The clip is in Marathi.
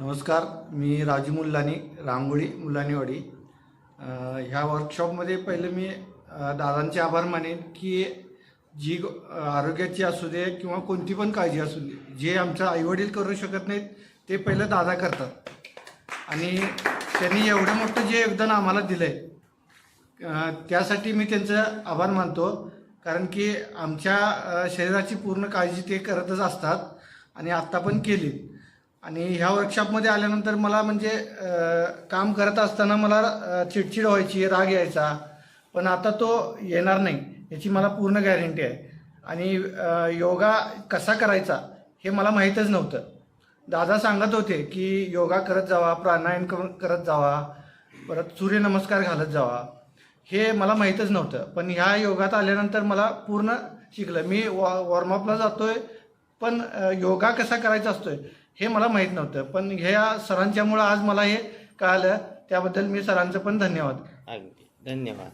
नमस्कार मी राजू मुल्लानी रांगोळी मुलानीवाडी ह्या वर्कशॉपमध्ये पहिले मी दादांचे आभार मानेन की जी ग- आरोग्याची असू दे किंवा कोणती पण काळजी असू दे जे आमच्या आईवडील करू शकत नाहीत ते पहिलं दादा करतात. आणि त्यांनी एवढं मोठं जे योगदान आम्हाला दिलं आहे त्यासाठी मी त्यांचं आभार मानतो. कारण की आमच्या शरीराची पूर्ण काळजी ते करतच असतात आणि आत्ता पण केली आणि ह्या वर्कशॉपमध्ये आल्यानंतर मला म्हणजे काम करत असताना मला चिडचिड व्हायची राग यायचा. पण आता तो येणार नाही याची मला पूर्ण गॅरंटी आहे. आणि योगा कसा करायचा हे मला माहीतच नव्हतं. दादा सांगत होते की योगा करत जावा प्राणायाम करून करत जावा परत सूर्यनमस्कार घालत जावा. हे मला माहीतच नव्हतं. पण ह्या योगात आल्यानंतर मला पूर्ण शिकलं. मी वॉ वॉर्मअपला जातो आहे पण योगा कसा करायचा असतो आहे हे मला माहीत नव्हतं. पण ह्या सरांच्यामुळं आज मला हे कळालं. त्याबद्दल मी सरांचं पण धन्यवाद. अगदी. धन्यवाद.